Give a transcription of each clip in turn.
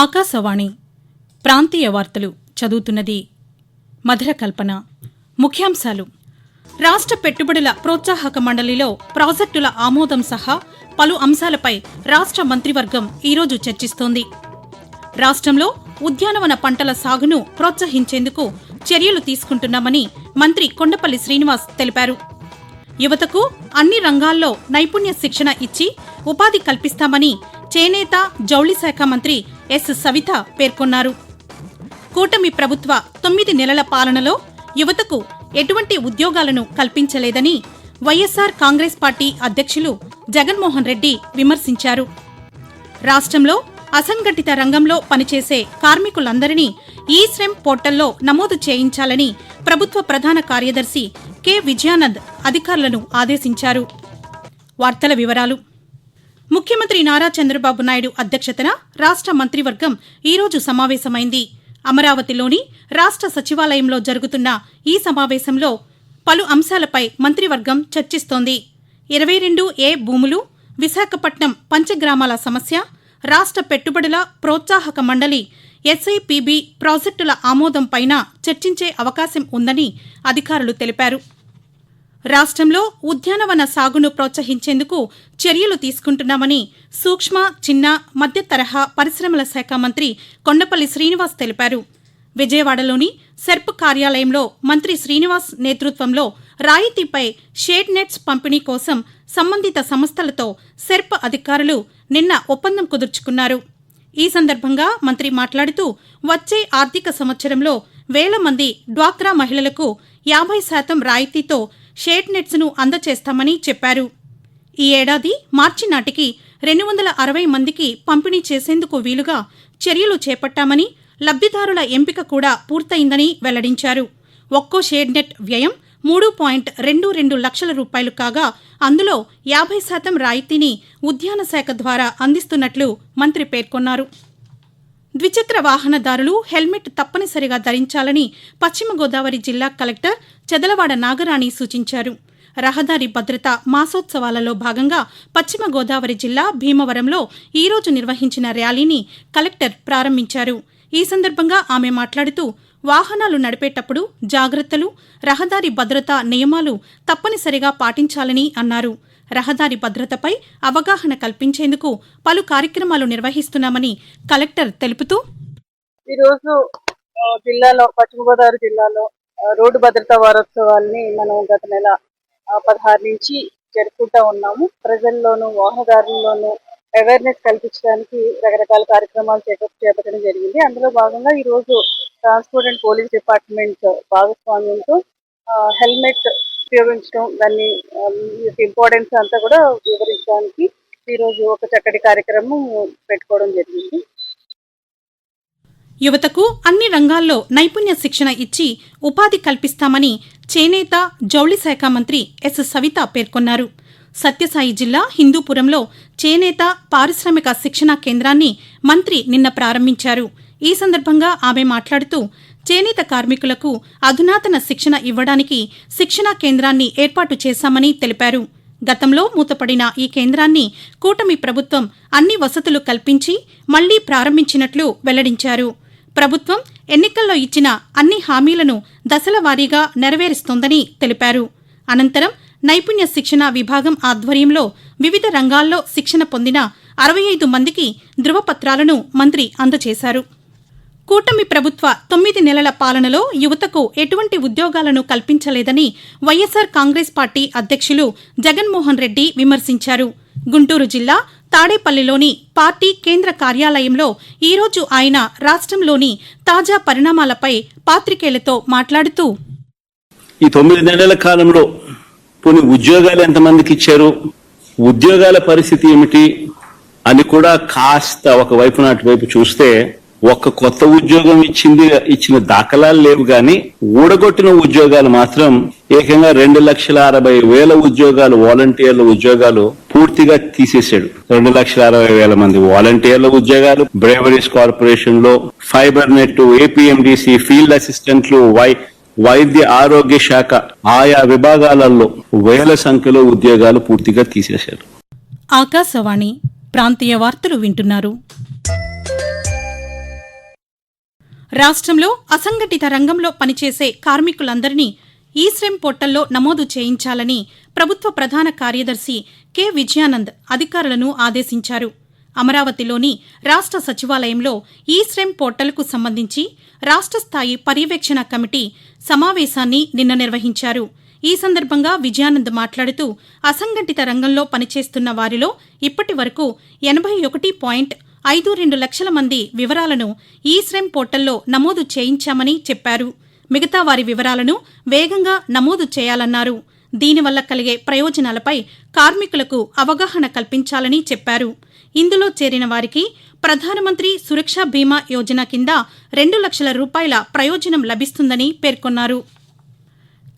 ఆకాశవాణి ప్రాంతీయ వార్తలు చదువుతున్నది మధుర కల్పన. ముఖ్యాంశాలు. రాష్ట్ర పెట్టుబడుల ప్రోత్సాహక మండలిలో ప్రాజెక్టుల ఆమోదం సహా పలు అంశాలపై రాష్ట్ర మంత్రివర్గం ఈరోజు చర్చిస్తోంది. రాష్ట్రంలో ఉద్యానవన పంటల సాగును ప్రోత్సహించేందుకు చర్యలు తీసుకుంటున్నామని మంత్రి కొండపల్లి శ్రీనివాస్ తెలిపారు. యువతకు అన్ని రంగాల్లో నైపుణ్య శిక్షణ ఇచ్చి ఉపాధి కల్పిస్తామని చేనేత జౌళి శాఖ మంత్రి ఎస్. సవిత పేర్కొన్నారు. కూటమి ప్రభుత్వ తొమ్మిది నెలల పాలనలో యువతకు ఎటువంటి ఉద్యోగాలను కల్పించలేదని వైఎస్సార్ కాంగ్రెస్ పార్టీ అధ్యక్షులు జగన్మోహన్ రెడ్డి విమర్శించారు. రాష్ట్రంలో అసంఘటిత రంగంలో పనిచేసే కార్మికులందరినీ ఈ శ్రమ్ పోర్టల్లో నమోదు చేయించాలని ప్రభుత్వ ప్రధాన కార్యదర్శి కె. విజయానంద్ అధికారులను ఆదేశించారు. వార్తల వివరాలు ముఖ్యమంత్రి నారా చంద్రబాబు నాయుడు అధ్యక్షతన రాష్ట్ర మంత్రివర్గం ఈరోజు సమావేశమైంది. అమరావతిలోని రాష్ట్ర సచివాలయంలో జరుగుతున్న ఈ సమావేశంలో పలు అంశాలపై మంత్రివర్గం చర్చిస్తోంది. ఇరవై రెండు ఏ భూములు విశాఖపట్నం పంచగ్రామాల సమస్య రాష్ట్ర పెట్టుబడుల ప్రోత్సాహక మండలి ఎస్ఐపిబి ప్రాజెక్టుల ఆమోదం పైన చర్చించే అవకాశం ఉందని అధికారులు తెలిపారు. రాష్ట్రంలో ఉద్యానవన సాగును ప్రోత్సహించేందుకు చర్యలు తీసుకుంటున్నామని సూక్ష్మ చిన్న మధ్య తరహా పరిశ్రమల శాఖ మంత్రి కొండపల్లి శ్రీనివాస్ తెలిపారు. విజయవాడలోని సెర్ప్ కార్యాలయంలో మంత్రి శ్రీనివాస్ నేతృత్వంలో రాయితీపై షేడ్ నెట్స్ పంపిణీ కోసం సంబంధిత సంస్థలతో సెర్ప్ అధికారులు నిన్న ఒప్పందం కుదుర్చుకున్నారు. ఈ సందర్భంగా మంత్రి మాట్లాడుతూ వచ్చే ఆర్థిక సంవత్సరంలో వేల మంది డ్వాక్రా మహిళలకు యాభై శాతం రాయితీతో షేడ్ నెట్స్ను అందచేస్తామని చెప్పారు. ఈ ఏడాది మార్చి నాటికి రెండు వందల అరవై మందికి పంపిణీ చేసేందుకు వీలుగా చర్యలు చేపట్టామని లబ్ధిదారుల ఎంపిక కూడా పూర్తయిందని వెల్లడించారు. ఒక్కో షేడ్ నెట్ వ్యయం మూడు పాయింట్ రెండు రెండు లక్షల రూపాయలు కాగా అందులో యాభై శాతం రాయితీని ఉద్యాన శాఖ ద్వారా అందిస్తున్నట్లు మంత్రి పేర్కొన్నారు. ద్విచక్ర వాహనదారులు హెల్మెట్ తప్పనిసరిగా ధరించాలని పశ్చిమ గోదావరి జిల్లా కలెక్టర్ చెదలవాడ నాగరాణి సూచించారు. రహదారి భద్రత మాసోత్సవాలలో భాగంగా పశ్చిమ గోదావరి జిల్లా భీమవరంలో ఈరోజు నిర్వహించిన ర్యాలీని కలెక్టర్ ప్రారంభించారు. ఈ సందర్భంగా ఆమె మాట్లాడుతూ వాహనాలు నడిపేటప్పుడు జాగ్రత్తలు రహదారి భద్రత నియమాలు తప్పనిసరిగా పాటించాలని అన్నారు. రహదారి భద్రతపై అవగాహన కల్పించేందుకు పలు కార్యక్రమాలు నిర్వహిస్తున్నామని కలెక్టర్ తెలుపుతూ ఈరోజు జిల్లాలో పశ్చిమ గోదావరి జిల్లాలో రోడ్డు భద్రతా వారోత్సవాల్ని మనం గత నెల పదహారు నుంచి జరుపుకుంటా ఉన్నాము. ప్రజల్లోనూ వాహనదారుల్లోనూ అవేర్నెస్ కల్పించడానికి రకరకాల కార్యక్రమాలు చేకప్ చేపట్టడం జరిగింది. అందులో భాగంగా ఈ రోజు ట్రాన్స్పోర్ట్ అండ్ పోలీస్ డిపార్ట్మెంట్ భాగస్వామ్యంతో హెల్మెట్ ఉపయోగించడం దాన్ని ఇంపార్టెన్స్ అంతా కూడా వివరించడానికి ఈ రోజు ఒక చక్కటి కార్యక్రమం పెట్టుకోవడం జరిగింది. యువతకు అన్ని రంగాల్లో నైపుణ్య శిక్షణ ఇచ్చి ఉపాధి కల్పిస్తామని చేనేత జౌళి శాఖ మంత్రి ఎస్. సవిత పేర్కొన్నారు. సత్యసాయి జిల్లా హిందూపురంలో చేనేత పారిశ్రామిక శిక్షణా కేంద్రాన్ని మంత్రి నిన్న ప్రారంభించారు. ఈ సందర్భంగా ఆమె మాట్లాడుతూ చేనేత కార్మికులకు అధునాతన శిక్షణ ఇవ్వడానికి శిక్షణా కేంద్రాన్ని ఏర్పాటు చేశామని తెలిపారు. గతంలో మూతపడిన ఈ కేంద్రాన్ని కూటమి ప్రభుత్వం అన్ని వసతులు కల్పించి మళ్ళీ ప్రారంభించినట్లు వెల్లడించారు. ప్రభుత్వం ఎన్నికల్లో ఇచ్చిన అన్ని హామీలను దశల వారీగా నెరవేరుస్తోందని తెలిపారు. అనంతరం నైపుణ్య శిక్షణ విభాగం ఆధ్వర్యంలో వివిధ రంగాల్లో శిక్షణ పొందిన అరవై ఐదు మందికి ధృవపత్రాలను మంత్రి అందజేశారు. కూటమి ప్రభుత్వ తొమ్మిది నెలల పాలనలో యువతకు ఎటువంటి ఉద్యోగాలను కల్పించలేదని వైఎస్సార్ కాంగ్రెస్ పార్టీ అధ్యక్షులు జగన్మోహన్ రెడ్డి విమర్శించారు. గుంటూరు జిల్లా తాడేపల్లిలోని పార్టీ కేంద్ర కార్యాలయంలో ఈరోజు ఆయన రాష్ట్రంలోని తాజా పరిణామాలపై పాత్రికేయులతో మాట్లాడుతూ ఈ తొమ్మిది నెలల కాలంలో కొన్ని ఉద్యోగాలు ఎంతమందికి ఇచ్చారు? ఉద్యోగాల పరిస్థితి ఏమిటి? అని కూడా కాస్త ఒక వైపు నాటి వైపు చూస్తే ఒక్క కొత్త ఉద్యోగం ఇచ్చింది ఇచ్చిన దాఖలాలు లేవు కానీ ఊడగొట్టిన ఉద్యోగాలు మాత్రం ఏకంగా రెండు లక్షల అరవై వేల ఉద్యోగాలు వాలంటీర్ల ఉద్యోగాలు పూర్తిగా తీసేశాడు. రెండు లక్షల అరవై వేల మంది వాలంటీర్ల ఉద్యోగాలు బ్రేవరీస్ కార్పొరేషన్లో ఫైబర్ నెట్ ఏపీఎండిసి ఫీల్డ్ అసిస్టెంట్లు వై వైద్య ఆరోగ్య శాఖ ఆయా విభాగాలలో వేల సంఖ్యలో ఉద్యోగాలు పూర్తిగా తీసేశారు. ఆకాశవాణి ప్రాంతీయ వార్తలు వింటున్నారు. రాష్ట్రంలో అసంఘటిత రంగంలో పనిచేసే కార్మికులందరినీ ఈ శ్రమ్ పోర్టల్లో నమోదు చేయించాలని ప్రభుత్వ ప్రధాన కార్యదర్శి కె. విజయానంద్ అధికారులను ఆదేశించారు. అమరావతిలోని రాష్ట్ర సచివాలయంలో ఈ శ్రమ్ పోర్టల్కు సంబంధించి రాష్ట్ర స్థాయి పర్యవేక్షణ కమిటీ సమావేశాన్ని నిన్న నిర్వహించారు. ఈ సందర్భంగా విజయానంద్ మాట్లాడుతూ అసంఘటిత రంగంలో పనిచేస్తున్న వారిలో ఇప్పటి వరకు ఎనభై ఒకటి పాయింట్ ఐదు రెండు లక్షల మంది వివరాలను ఈ శ్రమ్ పోర్టల్లో నమోదు చేయించామని చెప్పారు. మిగతా వారి వివరాలను వేగంగా నమోదు చేయాలన్నారు. దీనివల్ల కలిగే ప్రయోజనాలపై కార్మికులకు అవగాహన కల్పించాలని చెప్పారు. ఇందులో చేరిన వారికి ప్రధానమంత్రి సురక్ష బీమా యోజన కింద రెండు లక్షల రూపాయల ప్రయోజనం లభిస్తుందని పేర్కొన్నారు.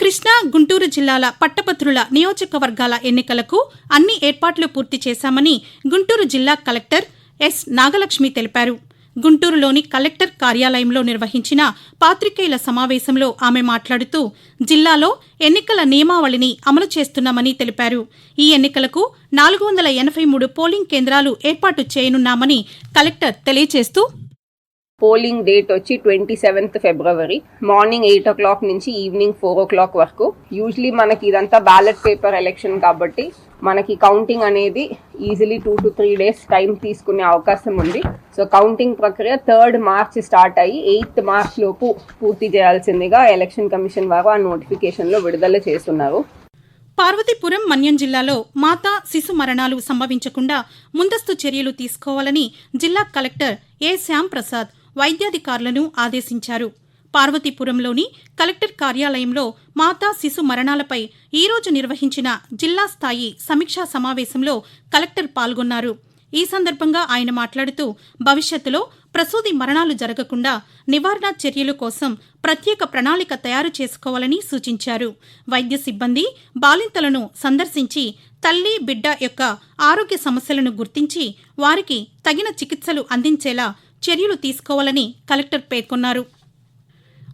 కృష్ణా గుంటూరు జిల్లాల పట్టభద్రుల నియోజకవర్గాల ఎన్నికలకు అన్ని ఏర్పాట్లు పూర్తి చేశామని గుంటూరు జిల్లా కలెక్టర్ ఎస్ నాగలక్ష్మి తెలిపారు. గుంటూరులోని కలెక్టర్ కార్యాలయంలో నిర్వహించిన పాత్రికేయుల సమావేశంలో ఆమె మాట్లాడుతూ జిల్లాలో ఎన్నికల నియమావళిని అమలు చేస్తున్నామని తెలిపారు. ఈ ఎన్నికలకు నాలుగు వందల ఎనభై మూడు పోలింగ్ కేంద్రాలు ఏర్పాటు చేయనున్నామని కలెక్టర్ తెలియజేస్తూ పోలింగ్ డేట్ వచ్చి twenty seventh February morning eight o'clock నుంచి ఈవినింగ్ ఫోర్ ఓ క్లాక్ వరకు. యూజువలీ మనకి ఇదంతా బ్యాలెట్ పేపర్ ఎలక్షన్ కాబట్టి మనకి కౌంటింగ్ అనేది easily two to three days time తీసుకునే అవకాశం ఉంది. సో కౌంటింగ్ ప్రక్రియ థర్డ్ మార్చ్ స్టార్ట్ అయ్యి ఎయిత్ మార్చ్ లోపు పూర్తి చేయాల్సిందిగా ఎలక్షన్ కమిషన్ వారు ఆ నోటిఫికేషన్లో విడుదల చేస్తున్నారు. పార్వతీపురం మన్యం జిల్లాలో మాతా శిశు మరణాలు సంభవించకుండా ముందస్తు చర్యలు తీసుకోవాలని జిల్లా కలెక్టర్ ఏ శ్యామ్ ప్రసాద్ వైద్యాధికారులను ఆదేశించారు. పార్వతీపురంలోని కలెక్టర్ కార్యాలయంలో మాతా శిశు మరణాలపై ఈరోజు నిర్వహించిన జిల్లా స్థాయి సమీక్షా సమావేశంలో కలెక్టర్ పాల్గొన్నారు. ఈ సందర్భంగా ఆయన మాట్లాడుతూ భవిష్యత్తులో ప్రసూతి మరణాలు జరగకుండా నివారణ చర్యల కోసం ప్రత్యేక ప్రణాళిక తయారు చేసుకోవాలని సూచించారు. వైద్య సిబ్బంది బాలింతలను సందర్శించి తల్లి బిడ్డ యొక్క ఆరోగ్య సమస్యలను గుర్తించి వారికి తగిన చికిత్సలు అందించేలా చర్యలు తీసుకోవాలని కలెక్టర్ పేర్కొన్నారు.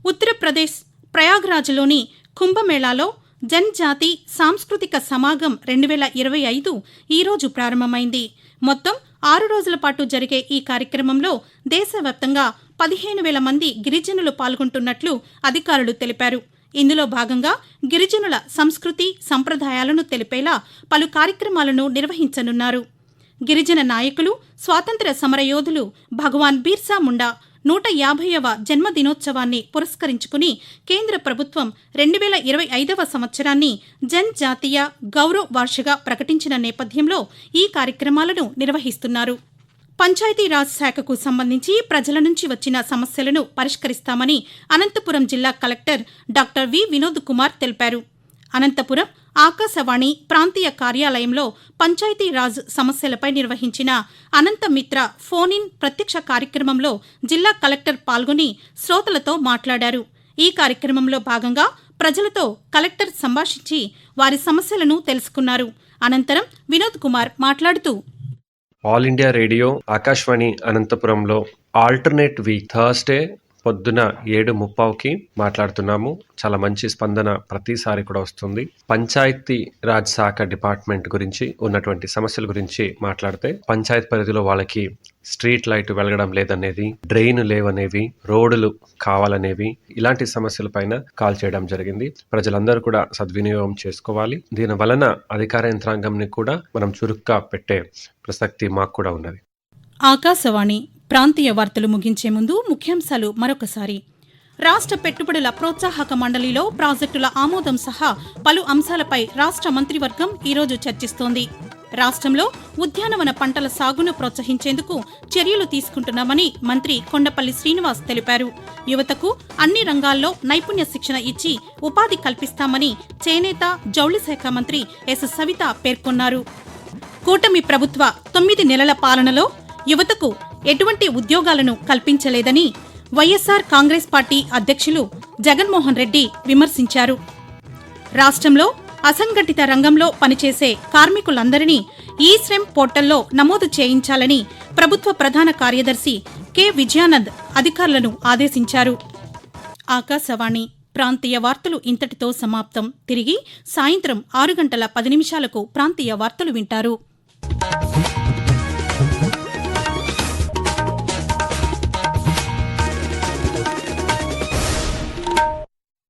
ఉత్తరప్రదేశ్ ప్రయాగ్రాజ్లోని కుంభమేళాలో జన్జాతి సాంస్కృతిక సమాగం రెండు వేల ఇరవై ఐదు ఈరోజు ప్రారంభమైంది. మొత్తం ఆరు రోజుల పాటు జరిగే ఈ కార్యక్రమంలో దేశవ్యాప్తంగా పదిహేను వేల మంది గిరిజనులు పాల్గొంటున్నట్లు అధికారులు తెలిపారు. ఇందులో భాగంగా గిరిజనుల సంస్కృతి సంప్రదాయాలను తెలిపేలా పలు కార్యక్రమాలను నిర్వహించనున్నారు. గిరిజన నాయకులు స్వాతంత్ర్య సమరయోధులు భగవాన్ బీర్సా ముండా నూట యాభైవ జన్మదినోత్సవాన్ని పురస్కరించుకుని కేంద్ర ప్రభుత్వం రెండు వేల ఇరవై ఐదవ సంవత్సరాన్ని జన్ జాతీయ గౌరవ్ వార్షిగా ప్రకటించిన నేపథ్యంలో ఈ కార్యక్రమాలను నిర్వహిస్తున్నారు. పంచాయతీరాజ్ శాఖకు సంబంధించి ప్రజల నుంచి వచ్చిన సమస్యలను పరిష్కరిస్తామని అనంతపురం జిల్లా collector doctor V Vinod Kumar తెలిపారు. అనంతపురం ఆకాశవాణి ప్రాంతీయ కార్యాలయంలో పంచాయతీరాజ్ సమస్యలపై నిర్వహించిన అనంతమిత్ర ఫోన్ ఇన్ ప్రత్యక్ష కార్యక్రమంలో జిల్లా కలెక్టర్ పాల్గొని శ్రోతలతో మాట్లాడారు. ఈ కార్యక్రమంలో భాగంగా ప్రజలతో కలెక్టర్ సంభాషించి వారి సమస్యలను తెలుసుకున్నారు. అనంతరం వినోద్ కుమార్ మాట్లాడుతూ ఆల్ ఇండియా రేడియో ఆకాశవాణి అనంతపురంలో ఆల్టర్నేట్ వీక్ థర్స్డే పొద్దున ఏడు ముప్పావుకి మాట్లాడుతున్నాము. చాలా మంచి స్పందన ప్రతిసారి కూడా వస్తుంది. పంచాయతీ రాజ్ శాఖ డిపార్ట్మెంట్ గురించి ఉన్నటువంటి సమస్యల గురించి మాట్లాడితే పంచాయత్ పరిధిలో వాళ్ళకి స్ట్రీట్ లైట్ వెలగడం లేదనేది డ్రైన్ లేవనేవి రోడ్లు కావాలనేవి ఇలాంటి సమస్యల పైన కాల్ చేయడం జరిగింది. ప్రజలందరూ కూడా సద్వినియోగం చేసుకోవాలి. దీని వలన అధికార యంత్రాంగంని కూడా మనం చురుగ్గా పెట్టే ప్రసక్తి మాకు కూడా ఉన్నది. ఆకాశవాణి ప్రాంతీయ వార్తలు ముగించే ముందు ముఖ్యాంశాలు మరొకసారి. రాష్ట్ర పెట్టుబడుల ప్రోత్సాహక మండలిలో ప్రాజెక్టుల ఆమోదం సహా పలు అంశాలపై రాష్ట్ర మంత్రివర్గం ఈరోజు చర్చిస్తోంది. రాష్ట్రంలో ఉద్యానవన పంటల సాగును ప్రోత్సహించేందుకు చర్యలు తీసుకుంటున్నామని మంత్రి కొండపల్లి శ్రీనివాస్ తెలిపారు. యువతకు అన్ని రంగాల్లో నైపుణ్య శిక్షణ ఇచ్చి ఉపాధి కల్పిస్తామని చేనేత జౌళి శాఖ మంత్రి ఎస్. సవిత పేర్కొన్నారు. కూటమి ప్రభుత్వ తొమ్మిది నెలల పాలనలో యువతకు ఎటువంటి ఉద్యోగాలను కల్పించలేదని వైఎస్సార్ కాంగ్రెస్ పార్టీ అధ్యక్షులు జగన్మోహన్ రెడ్డి విమర్శించారు. రాష్ట్రంలో అసంఘటిత రంగంలో పనిచేసే కార్మికులందరినీ ఈ శ్రమ్ పోర్టల్లో నమోదు చేయించాలని ప్రభుత్వ ప్రధాన కార్యదర్శి కె. విజయానంద్ అధికారులను ఆదేశించారు. ఆకాశవాణి ప్రాంతీయ వార్తలు ఇంతటితో సమాప్తం. తిరిగి సాయంత్రం ఆరు గంటల పది నిమిషాలకు ప్రాంతీయ వార్తలు వింటారు.